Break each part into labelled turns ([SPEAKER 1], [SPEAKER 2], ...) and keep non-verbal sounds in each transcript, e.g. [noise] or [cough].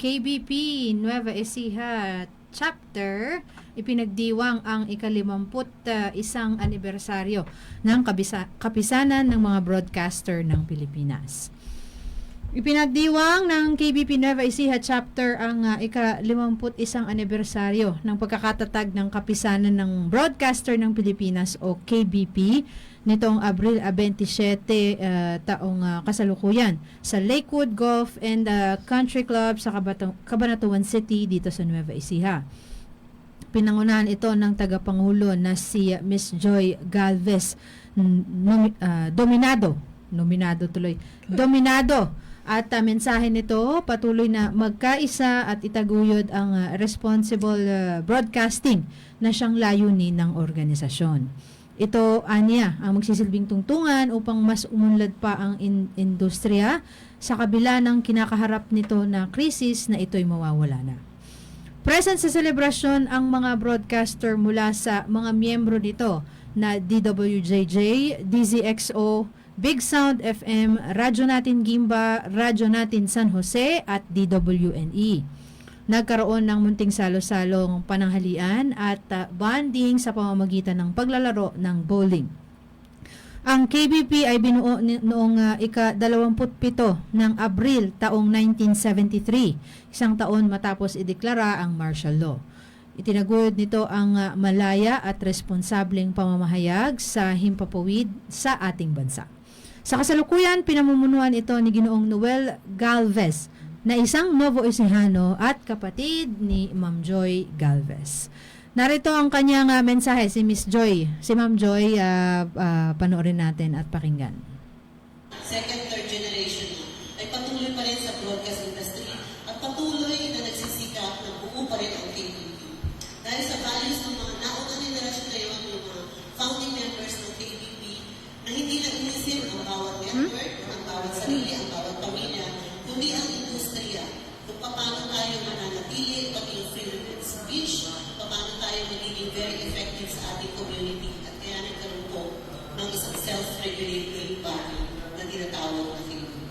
[SPEAKER 1] KBP Nueva Ecija chapter ipinagdiwang ang ikalimamput uh, isang anibersaryo ng kabisa- kapisanan ng mga broadcaster ng Pilipinas. Ipinagdiwang ng KBP Nueva Ecija chapter ang uh, ika-51 anibersaryo ng pagkakatatag ng kapisanan ng broadcaster ng Pilipinas o KBP nitong Abril ah, 27 uh, taong uh, kasalukuyan sa Lakewood Golf and uh, Country Club sa Cabanatuan City dito sa Nueva Ecija. Pinangunahan ito ng tagapangulo na si uh, Miss Joy Galvez n- nomi- ah, Dominado. Nominado tuloy. Dominado. At uh, mensahe nito, patuloy na magkaisa at itaguyod ang uh, responsible uh, broadcasting na siyang layunin ng organisasyon. Ito, anya, ang magsisilbing tungtungan upang mas umunlad pa ang in- industriya sa kabila ng kinakaharap nito na krisis na ito'y mawawala na. Present sa selebrasyon ang mga broadcaster mula sa mga miyembro nito na DWJJ, DZXO, Big Sound FM, Radyo Natin Gimba, Radyo Natin San Jose at DWNE. Nagkaroon ng munting salo-salong pananghalian at uh, bonding sa pamamagitan ng paglalaro ng bowling. Ang KBP ay binuo noong uh, ika-27 ng Abril taong 1973, isang taon matapos ideklara ang martial law. Itinaguyod nito ang uh, malaya at responsableng pamamahayag sa himpapawid sa ating bansa. Sa kasalukuyan, pinamumunuan ito ni Ginoong Noel Galvez na isang Novo Ecijano at kapatid ni Ma'am Joy Galvez. Narito ang kanyang uh, mensahe si Miss Joy. Si Ma'am Joy, uh, uh, panoorin natin at pakinggan.
[SPEAKER 2] second, third generation na, ay patuloy pa rin sa broadcast industry at patuloy na nagsisikap na buo pa rin ang KBP. Dahil sa values ng mga naunang generasyon na yun, yung mga founding members ng KBP, na hindi na inisip ang bawat network, ang bawat sarili, ang bawat pamilya, kundi ang industriya, kung paano tayo mananatili, pati yung freedom of speech, paano tayo magiging very effective sa ating community at kaya nagkaroon po ng isang self-regulatory body na tinatawag na Philippine.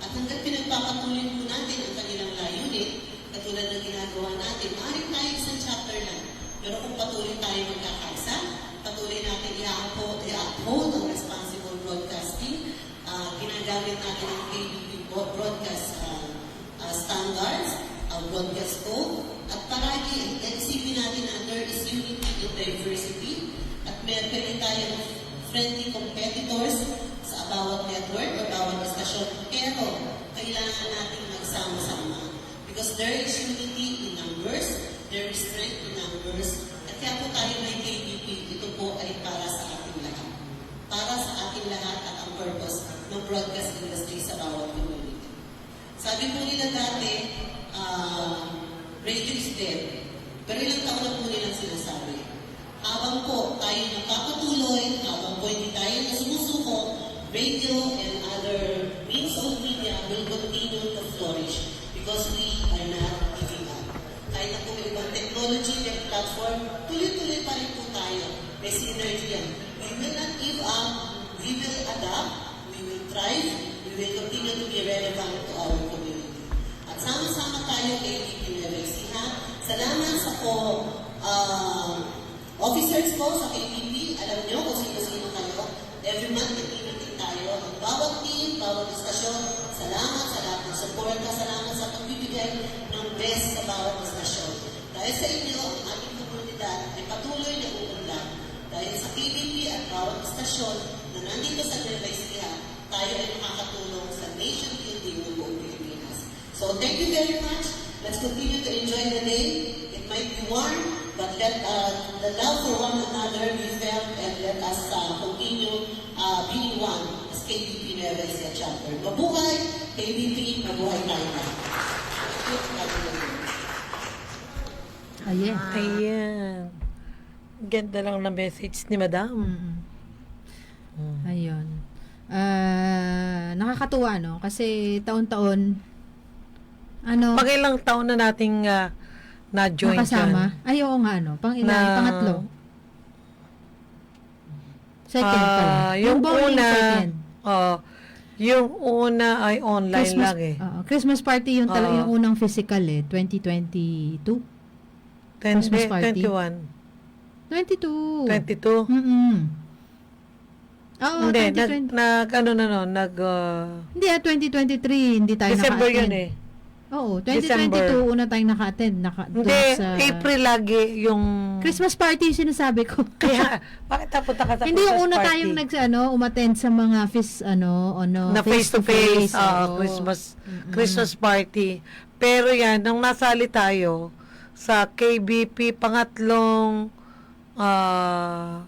[SPEAKER 2] At hanggang pinagpapatuloy po natin ang kanilang layunin, katulad ng ginagawa natin, maaaring tayo isang chapter lang. Pero kung patuloy tayo magkakaisa, patuloy natin i-uphold, i-uphold ang responsible broadcasting, ah, ginagamit natin ang KBP bo- broadcast ah, ah, standards, ang broadcast code, at palagi, isipin natin na there is unity in diversity, at meron rin tayong friendly competitors sa bawat network o bawat istasyon. Pero, kailangan natin magsama-sama. Because there is unity in numbers, there is strength in numbers, at kaya po tayo may KBP, ito po ay para sa ating lahat. Para sa ating lahat at ang purpose ng broadcast industry sa bawat community. Sabi po nila dati, ah, radio is dead. Pero ilang taon na po nilang sinasabi. Habang po tayo nakapatuloy, habang po hindi tayo nasumusuko, radio and other means of media will continue to flourish because we are not giving up. Kahit na may ibang technology and platform, tuloy-tuloy pa rin po tayo. May synergy yan. We will not give up, we will adapt, we will thrive, we will continue to be relevant to our community. At sama-sama tayo kay KBP Nueva Ecija. Salamat sa po uh, officers ko sa KBP. Alam niyo kung sino-sino kayo. Every month, nag-meeting tayo. Ang bawat team, bawat istasyon. Salamat sa lahat ng suporta. Salamat pagbibigay ng best sa bawat istasyon. Dahil sa inyo, ang ating komunidad ay patuloy na uunlad. Dahil sa KBP at bawat istasyon na nandito sa Nueva Ecija, tayo ay makakatulong sa nation building ng buong Pilipinas. So thank you very much. Let's continue to enjoy the day. It might be warm, but let uh, the love for one another be felt and let us uh, continue uh, being one as KBP Nueva Ecija chapter. Mabuhay, KBP, mabuhay tayo.
[SPEAKER 1] Ayan.
[SPEAKER 3] Ayan. Ganda lang na message ni Madam.
[SPEAKER 1] Mm-mm. Ayun. Ah, nakakatuwa no kasi taon-taon ano
[SPEAKER 3] Pag ilang taon na nating ah, na-join
[SPEAKER 1] nakasama.
[SPEAKER 3] dyan.
[SPEAKER 1] Ay, oo nga no. Pang ilan?
[SPEAKER 3] Na-
[SPEAKER 1] Pangatlo. Second
[SPEAKER 3] Ah,
[SPEAKER 1] pala.
[SPEAKER 3] yung
[SPEAKER 1] bowling
[SPEAKER 3] una,
[SPEAKER 1] second.
[SPEAKER 3] oh, Yung una ay online
[SPEAKER 1] Christmas,
[SPEAKER 3] lang eh.
[SPEAKER 1] oo, Christmas party yung, tala,
[SPEAKER 3] Oo.
[SPEAKER 1] yung unang physical eh, 2022.
[SPEAKER 3] 20,
[SPEAKER 1] Christmas party.
[SPEAKER 3] 21.
[SPEAKER 1] 22.
[SPEAKER 3] 22.
[SPEAKER 1] Mm-mm. Oo,
[SPEAKER 3] Hindi, nag,
[SPEAKER 1] 2020.
[SPEAKER 3] nag, ano na no, nag, uh,
[SPEAKER 1] Hindi, ah, 2023, hindi tayo
[SPEAKER 3] December
[SPEAKER 1] naka-attend.
[SPEAKER 3] yun eh.
[SPEAKER 1] Oo,
[SPEAKER 3] December.
[SPEAKER 1] 2022, una tayong naka-attend. Naka,
[SPEAKER 3] Hindi,
[SPEAKER 1] sa
[SPEAKER 3] April lagi yung...
[SPEAKER 1] Christmas party yung sinasabi ko. [laughs]
[SPEAKER 3] Kaya, bakit napunta ka sa
[SPEAKER 1] hindi yung
[SPEAKER 3] Christmas
[SPEAKER 1] una
[SPEAKER 3] party?
[SPEAKER 1] tayong nag, ano, umattend sa mga fis, ano, ano,
[SPEAKER 3] na face to face, ah,
[SPEAKER 1] oo.
[SPEAKER 3] Christmas
[SPEAKER 1] Mm-mm.
[SPEAKER 3] Christmas party. Pero yan, nung nasali tayo sa KBP pangatlong ah,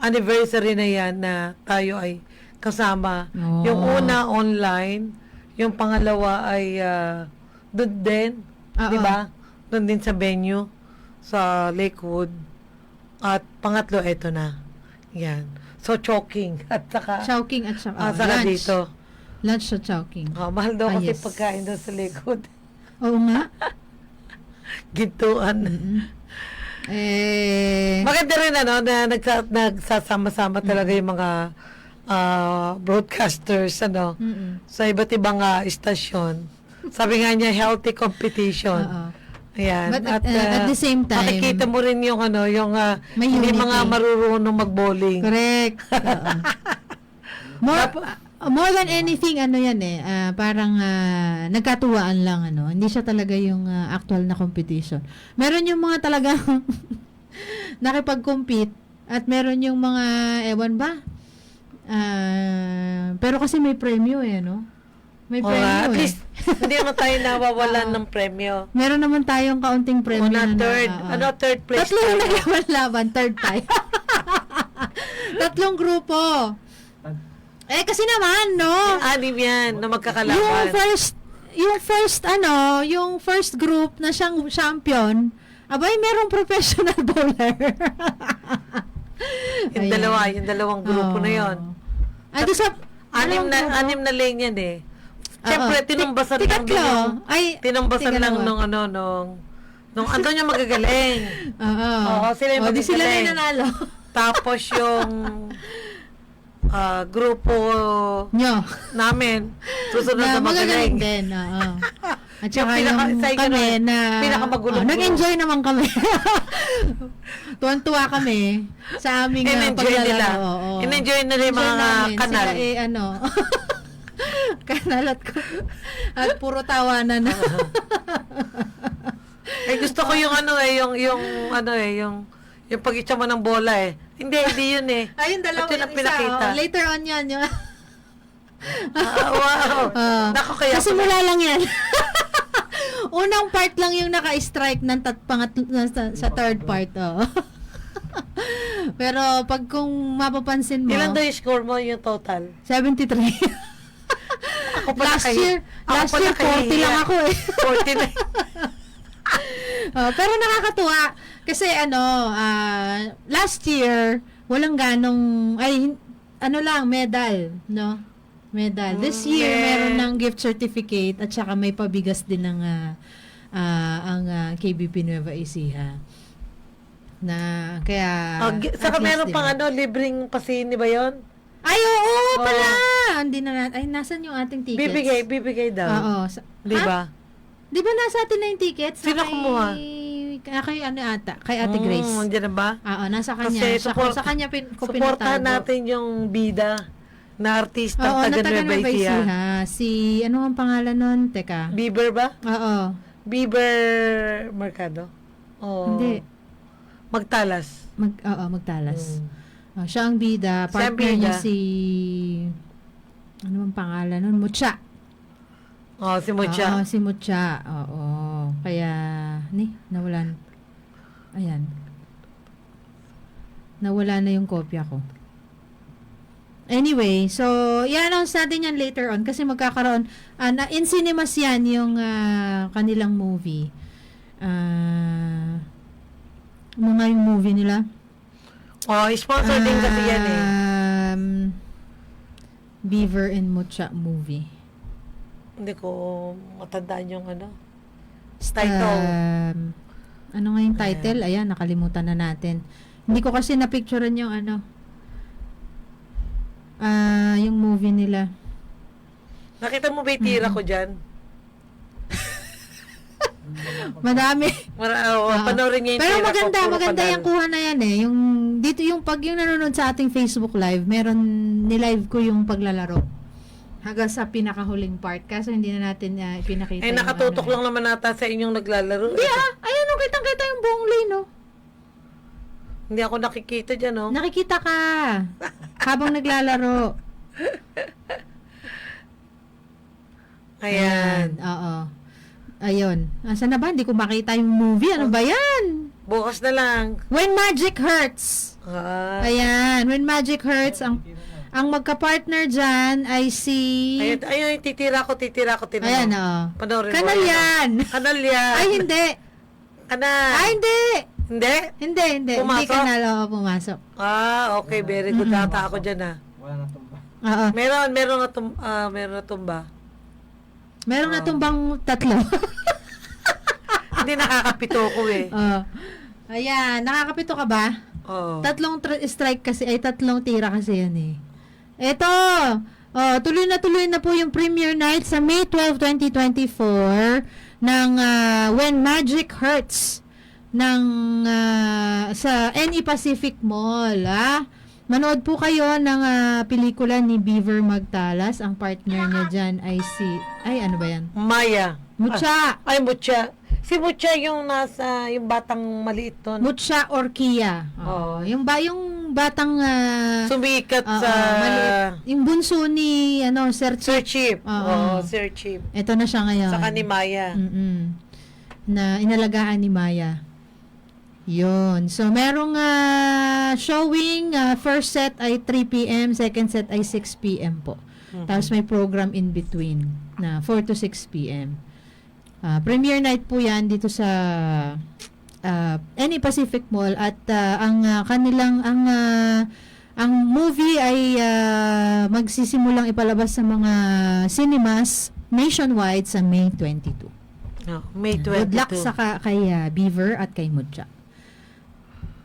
[SPEAKER 3] anniversary na yan na tayo ay kasama.
[SPEAKER 1] Oo.
[SPEAKER 3] Yung una online, yung pangalawa ay uh, doon din, di ba? Doon din sa venue sa Lakewood. At pangatlo, eto na. Yan. So, choking. [laughs] At saka,
[SPEAKER 1] Chowking at saka,
[SPEAKER 3] ah,
[SPEAKER 1] oh,
[SPEAKER 3] saka
[SPEAKER 1] lunch.
[SPEAKER 3] dito.
[SPEAKER 1] Lunch sa Chowking.
[SPEAKER 3] Oh, mahal daw
[SPEAKER 1] Ah,
[SPEAKER 3] kasi
[SPEAKER 1] yes.
[SPEAKER 3] pagkain doon sa likod. [laughs]
[SPEAKER 1] Oo nga. [laughs]
[SPEAKER 3] Gintuan.
[SPEAKER 1] Mm-mm. Eh,
[SPEAKER 3] Maganda rin ano, na nagsa, nagsasama-sama talaga yung mga ah, broadcasters ano,
[SPEAKER 1] mm-mm.
[SPEAKER 3] sa iba't ibang ah, istasyon. Sabi nga niya, healthy competition.
[SPEAKER 1] Oo.
[SPEAKER 3] Ayan.
[SPEAKER 1] But at, uh, at the same time-
[SPEAKER 3] makikita mo rin yung ano, yung ah,
[SPEAKER 1] May
[SPEAKER 3] hindi mga marurunong mag-bowling.
[SPEAKER 1] Correct. [laughs] Oo. more, uh, more than anything, ano yan eh, ah, parang ah, nagkatuwaan lang, ano. Hindi siya talaga yung ah, actual na competition. Meron yung mga talagang [laughs] nakipag-compete at meron yung mga, ewan ba? Ah, pero kasi may premyo eh, no? May
[SPEAKER 3] O,
[SPEAKER 1] premyo
[SPEAKER 3] at
[SPEAKER 1] eh.
[SPEAKER 3] least, hindi naman tayo nawawalan [laughs]
[SPEAKER 1] Oo.
[SPEAKER 3] ng premyo.
[SPEAKER 1] Meron naman tayong kaunting premyo
[SPEAKER 3] Una,
[SPEAKER 1] na,
[SPEAKER 3] third.
[SPEAKER 1] na- oo.
[SPEAKER 3] ano, third place
[SPEAKER 1] Tatlo yung
[SPEAKER 3] tayo.
[SPEAKER 1] naglaban-laban, third [laughs] tayo. [laughs] Tatlong grupo. Eh, kasi naman, no?
[SPEAKER 3] Anim yan na
[SPEAKER 1] Yung
[SPEAKER 3] magkakalaban.
[SPEAKER 1] first, yung first, ano, yung first group na siyang champion, abay, merong professional bowler.
[SPEAKER 3] Yung
[SPEAKER 1] Ayan.
[SPEAKER 3] dalawa, yung dalawang grupo na yon.
[SPEAKER 1] Ay, doon sa,
[SPEAKER 3] Anim
[SPEAKER 1] dalawang
[SPEAKER 3] na
[SPEAKER 1] grupo.
[SPEAKER 3] anim na lane yan eh. Siyempre,
[SPEAKER 1] Oo.
[SPEAKER 3] tinumbasan
[SPEAKER 1] Ti-
[SPEAKER 3] lang
[SPEAKER 1] tikatlo.
[SPEAKER 3] yung
[SPEAKER 1] Ay,
[SPEAKER 3] tinumbasan lang nung ano nung nung yung magagaling. [laughs]
[SPEAKER 1] Oo.
[SPEAKER 3] Oo, sila yung
[SPEAKER 1] di sila na
[SPEAKER 3] magagaling.
[SPEAKER 1] yung nanalo. [laughs]
[SPEAKER 3] Tapos yung ah, grupo
[SPEAKER 1] Nyo.
[SPEAKER 3] namin susunod na,
[SPEAKER 1] na
[SPEAKER 3] magaling.
[SPEAKER 1] din, oo. [laughs] At
[SPEAKER 3] Yung
[SPEAKER 1] saka
[SPEAKER 3] pinaka-
[SPEAKER 1] yung
[SPEAKER 3] sa inyo
[SPEAKER 1] kami
[SPEAKER 3] na-
[SPEAKER 1] na,
[SPEAKER 3] pinakamagulong
[SPEAKER 1] oh, nag-enjoy naman kami. Tuwan-tuwa kami sa aming uh,
[SPEAKER 3] In-enjoy
[SPEAKER 1] paglalaro.
[SPEAKER 3] nila.
[SPEAKER 1] oo.
[SPEAKER 3] In-enjoy nila yung
[SPEAKER 1] Enjoy
[SPEAKER 3] mga
[SPEAKER 1] namin.
[SPEAKER 3] kanal.
[SPEAKER 1] Sila eh, ano, [laughs] kanal at, at puro tawanan na. [laughs]
[SPEAKER 3] Eh gusto ko yung ano eh, yung yung ano eh, yung yung pag mo ng bola eh. Hindi, hindi yun eh. [laughs]
[SPEAKER 1] Ayun, dalawa
[SPEAKER 3] yun ang
[SPEAKER 1] yung isa. oh. later on yan. Yung,
[SPEAKER 3] Ah, wow.
[SPEAKER 1] Oo.
[SPEAKER 3] Nako kaya
[SPEAKER 1] Kasi mula lang yan. Unang part lang yung naka-strike ng tat pangat sa, sa third part. Oh. Pero pag kung mapapansin mo,
[SPEAKER 3] Ilan daw yung score mo yung total?
[SPEAKER 1] 73.
[SPEAKER 3] Ako pala
[SPEAKER 1] last
[SPEAKER 3] kay-
[SPEAKER 1] year,
[SPEAKER 3] ako
[SPEAKER 1] last
[SPEAKER 3] pala
[SPEAKER 1] year 40
[SPEAKER 3] kahihiya.
[SPEAKER 1] lang ako eh.
[SPEAKER 3] 40 na. [laughs]
[SPEAKER 1] Oh, pero nakakatuwa kasi ano, ah, last year walang ganong ay hin- ano lang medal, no? Medal. This
[SPEAKER 3] Mm,
[SPEAKER 1] year
[SPEAKER 3] yeah.
[SPEAKER 1] meron ng gift certificate at saka may pabigas din ng ah, ah, ang ah, KBP Nueva Ecija. Na kaya
[SPEAKER 3] Oh, gi-
[SPEAKER 1] at
[SPEAKER 3] saka
[SPEAKER 1] least,
[SPEAKER 3] meron
[SPEAKER 1] di
[SPEAKER 3] pang
[SPEAKER 1] ba?
[SPEAKER 3] ano, libreng pasini ba yon?
[SPEAKER 1] Ay, oo,
[SPEAKER 3] Oo.
[SPEAKER 1] pala. Hindi na natin. Ay, nasan yung ating tickets?
[SPEAKER 3] Bibigay, bibigay daw.
[SPEAKER 1] Oo. Sa-
[SPEAKER 3] Di
[SPEAKER 1] Ha?
[SPEAKER 3] ba?
[SPEAKER 1] Di ba nasa atin na yung tickets?
[SPEAKER 3] Sino
[SPEAKER 1] Sa kay-
[SPEAKER 3] kumuha?
[SPEAKER 1] Kay, kay ano ata? Kay Ate
[SPEAKER 3] Mm,
[SPEAKER 1] Grace.
[SPEAKER 3] Andiyan na ba?
[SPEAKER 1] Oo, nasa kanya.
[SPEAKER 3] Kasi
[SPEAKER 1] sa,
[SPEAKER 3] support-
[SPEAKER 1] sa kanya pin, ko
[SPEAKER 3] Suportahan
[SPEAKER 1] pinatago.
[SPEAKER 3] natin yung bida na artista
[SPEAKER 1] Oo,
[SPEAKER 3] taga Nueva
[SPEAKER 1] Nueva
[SPEAKER 3] Ecija.
[SPEAKER 1] Ecija. Si, ano ang pangalan nun? Teka.
[SPEAKER 3] Bieber ba?
[SPEAKER 1] Oo.
[SPEAKER 3] Bieber Mercado? O
[SPEAKER 1] Hindi.
[SPEAKER 3] Magtalas?
[SPEAKER 1] Mag, oo, magtalas.
[SPEAKER 3] Mm.
[SPEAKER 1] Oh, siya ang bida.
[SPEAKER 3] Siya ang
[SPEAKER 1] Partner niya
[SPEAKER 3] bida.
[SPEAKER 1] si... Ano ang pangalan nun? Mucha.
[SPEAKER 3] Oh, si Mucha.
[SPEAKER 1] Oo, si Mucha. Oo. Kaya, ni, nawalan. Ayan. Nawala na yung kopya ko. Anyway, so, i-announce natin yan later on kasi magkakaroon, ah, na, in cinemas yan yung ah, kanilang movie. Ah, ano nga yung movie nila?
[SPEAKER 3] Oh, sponsor din kasi yan eh.
[SPEAKER 1] Um, Beaver and Mucha movie.
[SPEAKER 3] Hindi ko matandaan yung ano. Title.
[SPEAKER 1] Um, ano nga yung title? Ayan, nakalimutan na natin. Hindi ko kasi napicturean yung ano. Ah, yung movie nila.
[SPEAKER 3] Nakita mo ba yung tira ko dyan?
[SPEAKER 1] Madami.
[SPEAKER 3] Mara, oh,
[SPEAKER 1] Oo.
[SPEAKER 3] panoorin niya yung
[SPEAKER 1] Pero maganda,
[SPEAKER 3] ko.
[SPEAKER 1] maganda yung kuha na yan eh. Yung, dito yung pag yung nanonood sa ating Facebook Live, meron, ni-live ko yung paglalaro. Hanggang sa pinakahuling part. Kaso hindi na natin uh, ipinakita.
[SPEAKER 3] Eh,
[SPEAKER 1] yung
[SPEAKER 3] nakatutok
[SPEAKER 1] ano.
[SPEAKER 3] lang naman nata sa inyong naglalaro.
[SPEAKER 1] Hindi ah. Ayun, oh, kitang-kita yung buong lane, oh.
[SPEAKER 3] Hindi ako nakikita dyan, oh.
[SPEAKER 1] Nakikita ka. habang naglalaro. [laughs]
[SPEAKER 3] Ayan.
[SPEAKER 1] Oo. Ayun. Asa na ba? Hindi ko makita yung movie. Ano ba yan?
[SPEAKER 3] Bukas na lang.
[SPEAKER 1] When Magic Hurts.
[SPEAKER 3] Ah.
[SPEAKER 1] Ayan. When Magic Hurts, ang ang magka-partner dyan ay si...
[SPEAKER 3] Ayun, ayun, titira ko, titira ko, titira
[SPEAKER 1] Ayan,
[SPEAKER 3] ko.
[SPEAKER 1] oo.
[SPEAKER 3] Panoorin mo.
[SPEAKER 1] Kanal
[SPEAKER 3] ayun.
[SPEAKER 1] yan.
[SPEAKER 3] Kanal yan.
[SPEAKER 1] Ay, hindi.
[SPEAKER 3] Kanal.
[SPEAKER 1] Ay, hindi.
[SPEAKER 3] Hindi?
[SPEAKER 1] Hindi, hindi. Hindi
[SPEAKER 3] Pumasok?
[SPEAKER 1] kanal. Oo, pumasok.
[SPEAKER 3] Ah, okay. Very good. Tata ako dyan, ah.
[SPEAKER 1] Oo.
[SPEAKER 3] Meron, meron na tum ah, meron na tumba.
[SPEAKER 1] Meron na tumbang tatlo. [laughs]
[SPEAKER 3] Hindi nakakapito ko eh.
[SPEAKER 1] Oo. Ayan. Nakakapito ka ba?
[SPEAKER 3] Oo.
[SPEAKER 1] Tatlong tr- strike kasi, ay tatlong tira kasi yan eh. Eto, oh, tuloy na tuloy na po yung premiere night sa May 12, 2024 ng ah, When Magic Hurts ng ah, sa NE Pacific Mall, ah. Manood po kayo ng ah, pelikula ni Beaver Magtalas. Ang partner niya dyan ay si, ay ano ba yan?
[SPEAKER 3] Maya.
[SPEAKER 1] Mucha.
[SPEAKER 3] Ay, Mucha. Si Mucha yung nasa, yung batang maliit doon.
[SPEAKER 1] Mucha Orkia. Oo. Yung ba yung batang ah,
[SPEAKER 3] Sumikat
[SPEAKER 1] Oo,
[SPEAKER 3] sa
[SPEAKER 1] maliit. Yung bunso ni, ano, Sir
[SPEAKER 3] Sir
[SPEAKER 1] Chip.
[SPEAKER 3] Chip.
[SPEAKER 1] Oo.
[SPEAKER 3] Oo, Sir Chip.
[SPEAKER 1] Ito na siya ngayon.
[SPEAKER 3] Saka ni Maya.
[SPEAKER 1] Mm-mm. Na inalagaan ni Maya. Yun. So, merong ah, showing. ah, first set ay 3 p.m. Second set ay 6 p.m. po.
[SPEAKER 3] Mhm.
[SPEAKER 1] Tapos may program in between na 4 to 6 p.m. Ah, premiere night po yan dito sa ah, Any Pacific Mall at ah, ang ah, kanilang ang ah, ang movie ay ah, magsisimulang ipalabas sa mga cinemas nationwide sa May 22.
[SPEAKER 3] Oh, May 22.
[SPEAKER 1] Good luck sa ka, kay ah, Beaver at kay Mutya.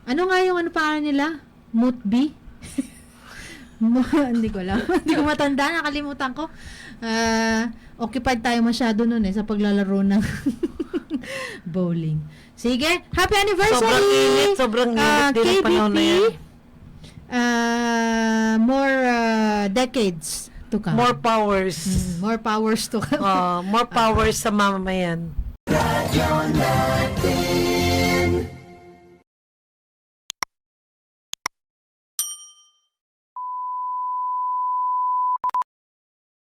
[SPEAKER 1] Ano nga yung ano pa nila? Mutbi? [laughs] Hindi ko alam. [laughs] Hindi ko matanda. Nakalimutan ko. Ah, occupied tayo masyado nun eh sa paglalaro ng [laughs] bowling. Sige. Happy anniversary!
[SPEAKER 3] Sobrang init, sobrang init
[SPEAKER 1] Ah,
[SPEAKER 3] din ang panahon na yan.
[SPEAKER 1] ah, more ah, decades to come.
[SPEAKER 3] More powers.
[SPEAKER 1] Mm, more powers to come.
[SPEAKER 3] Oh, more powers sa mamamayan.
[SPEAKER 4] Natin